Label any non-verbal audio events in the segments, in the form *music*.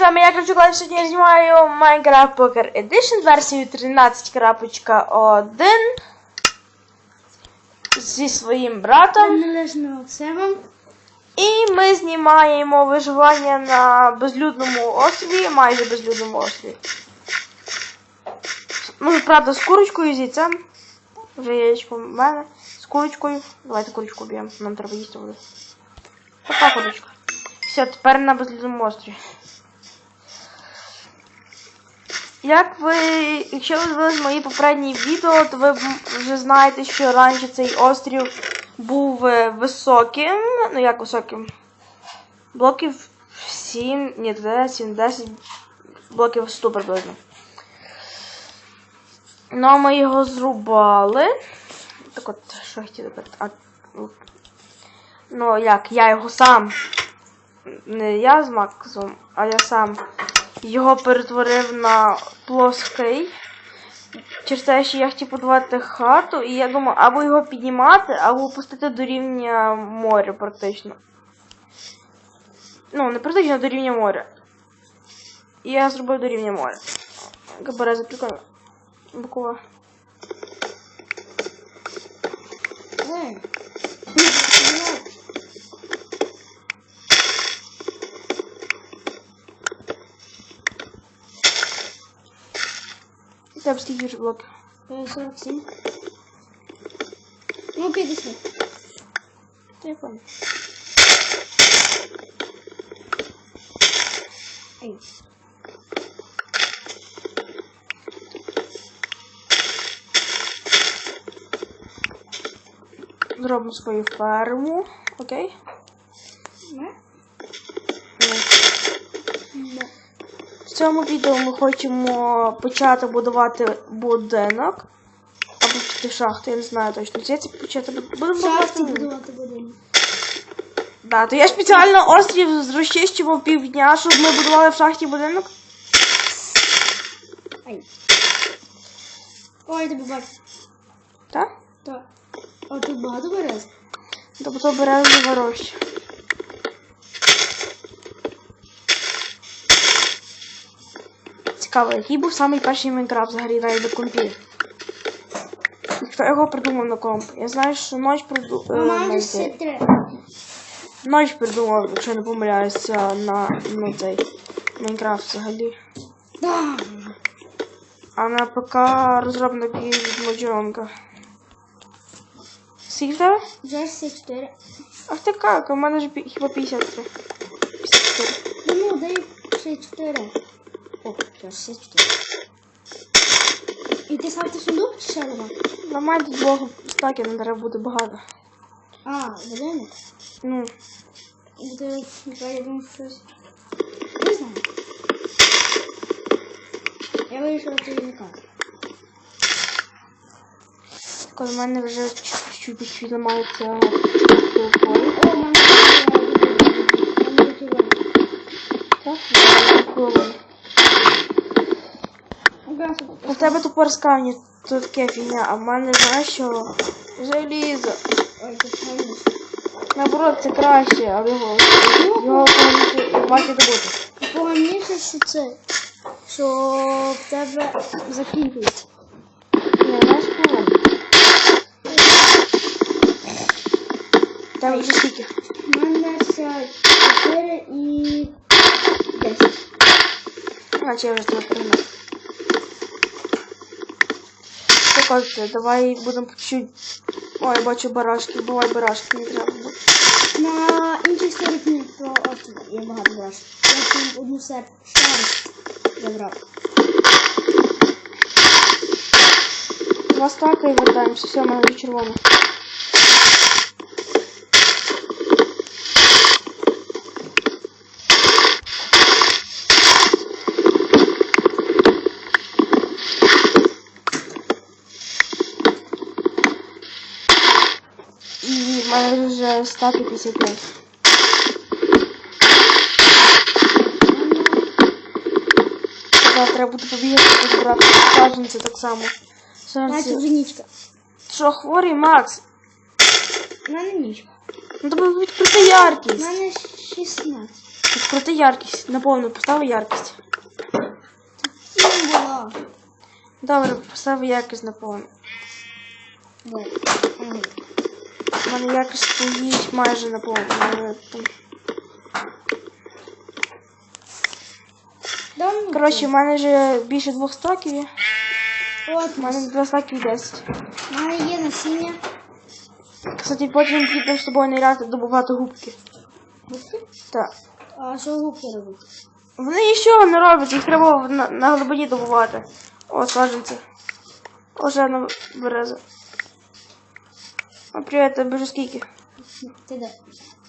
з вами я Кравчук Лайв. Сьогодні я знімаю Minecraft Poker Edition версію 13.1 зі своїм братом. І ми знімаємо виживання на безлюдному острові, майже безлюдному острові. Ну, правда, з курочкою, з яйцем. Вже яєчко в мене. З курочкою. Давайте курочку б'ємо, нам треба їсти буде. Така курочка. Все, тепер на безлюдному острові. Як ви, якщо ви дивились мої попередні відео, то ви вже знаєте, що раніше цей острів був е, високим. Ну як високим? Блоків 7, ні, 10, 10 блоків 100 приблизно. Ну, ми його зрубали. Так от, що я сказати? А, ну, ну, як, я його сам. Не я з Максом, а я сам його перетворив на плоский. Через те, що я хотів будувати хату, і я думав, або його піднімати, або опустити до рівня моря практично. Ну, не практично до рівня моря. І я зробив до рівня моря. Габареза прикольно. Буква. Ей. У тебе скільки ж блоків? Е, 47. Ну, 50. Та я пам'ятаю. Ей. Зробимо свою ферму. Окей? Не? Ну. Не. Цьому відео ми хочемо почати будувати будинок. Або піти шахту, я не знаю точно. Це почати будемо В будувати. будемо. Да, то я спеціально острів розчищував півдня, щоб ми будували в шахті будинок. Ай. Ой, тебе бачу. Так? Так. А тут багато берез? Тобто березова роща. Цікаво, який був самий перший Майнкрафт взагалі навіть на компі. І Хто його придумав на комп? Я знаю, що ноч придумав. Ну, майже всі три. Ноч придумав, якщо не помиляюся, на, на цей Майнкрафт взагалі. Да. А на ПК розробник від Моджонка. Скільки тебе? Вже 64. Ах ти як, у мене ж хіба 53. 54. Ну, дай 64. О, вже 64. І ти ставити сундук чи ще нема? Нормально двох стаків не треба буде багато. А, будинок? Ну, Буде, я думаю, щось. Не знаю. Я вирішила це не кажу. коли в мене вже чуть-чуть чуть ламається О, в мене Так? У тебе тупор скавні, то таке фігня, а в мене знаєш що? Желізо. Ой, це правильно. Наоборот, це краще, але його, його добути. Поганіше, що це, що в тебе закінчується. Ні, знаєш кого? Там вже скільки? У мене ще 4 і 10. Наче я вже тебе пригнав. Що кажете, давай будемо по чуть. Ой, я бачу барашки, бувай барашки, не треба буде. На іншій стороні про острів є багато барашків. Я там одну серію забрав. Два стака і вертаємося, все, ми вже червоно. Мене вже стаки 55. Зараз треба буде побігати позбирати саджанці так само. Бачу, Саджанці. вже нічка. Що, хворий, Макс? У мене нічка. Ну тобі відкрити У яркість. мене 16. Скрути яркість. Наповну, поставив яркість. Не була. Добре, поставив яркість на повну. Де? Ага. У мене якось стоїть майже на Да, ну, Коротше, в мене вже більше двох стаків є. От, У мене два стаки і 10. в мене є насіння. Кстати, потім підемо з тобою ниряти добувати губки. Губки? Так. А що губки робить? Вони нічого не роблять, їх треба на, на глибині добувати. О, саджанці. О, ще одна береза. О, привіт, тебе вже скільки? *laughs* Ти де?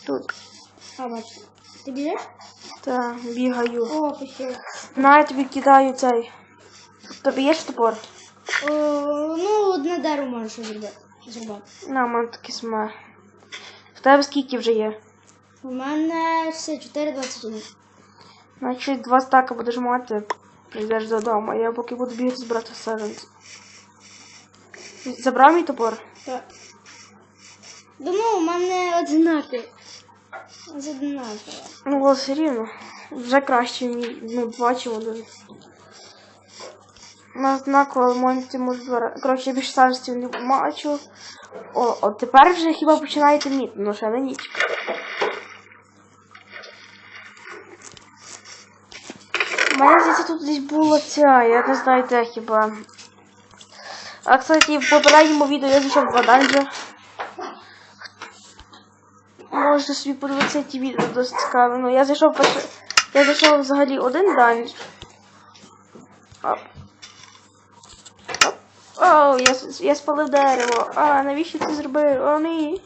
Тут. А, бачу. Ти біжиш? Та бігаю. О, пішов. На, я тобі кидаю цей. Тобі є ж топор? О, ну, одне дерево можеш зробити. зробити. На, у мене такі сме. В тебе скільки вже є? У мене все 4,21. Значить, два стака будеш мати, прийдеш додому, а я поки буду бігати збирати саджанці. Забрав мій топор? Так. Думаю, у мене одинакові. З одинаково. Ну, але все рівно. Вже краще ну, бачимо дуже. На однаково монті можу два. Коротше, більше саджанців не бачу. О, от тепер вже хіба починає темніти, ну ще не ніч. У мене здається, тут десь була ця, я не знаю де хіба. А кстати, в попередньому відео я зайшов в два данжі. Можете собі подивитися ті відео досить цікаві. Ну, я зайшов перше. Я зайшов взагалі один данж. Оп. Оп. Оу, я, я спалив дерево. А, навіщо це зробив? О, ні.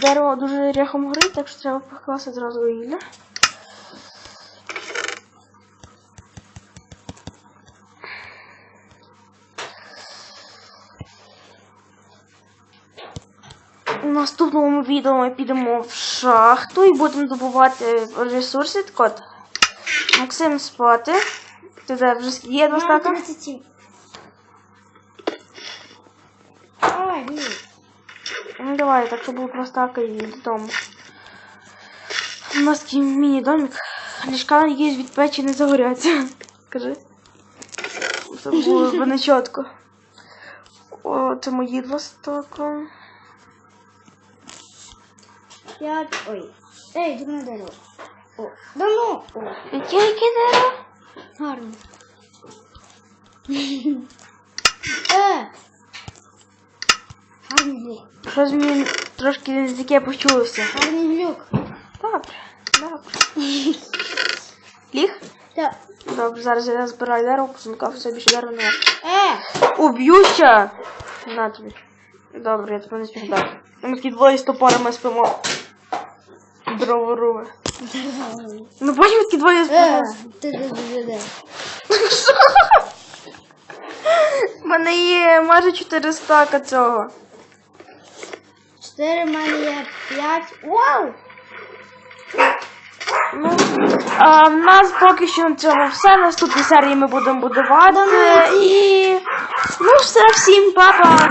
Дерево дуже ряхом горить, так що треба покласти зразу вугілля. У наступному відео ми підемо в шахту і будемо добувати ресурси. Так от, Максим спати. Ти де вже є два У мене стака? 37. Ай, ні. Ну давай, так що було два стака і додому. У нас такий міні-домик. Ліжка якісь від печі не загоряться. Скажи. Це було б не чітко. О, це мої два стака. П'ять. Ой. Ей, дурне дерево. О, да ну. О, Яке дерево? гарно. Е. Гарний глюк. Щось мені трошки не таке почулося. Гарний глюк. Добре, добре. Ліг? Так. Добре, зараз я збираю дерево, посункав все більше дерева нема. Е. Уб'юся! На тобі. Добре, я тебе не спіждав. Ми такі двоє з топорами спимо. Дроворуви. *laughs* Ну бачимо такі двоє Е. де де. У мене є майже 4 стака цього. Чотири в мене є п'ять. Вау! Ну, а в нас поки що на цьому все. Наступні серії ми будемо будувати. І. Ну все, всім папа!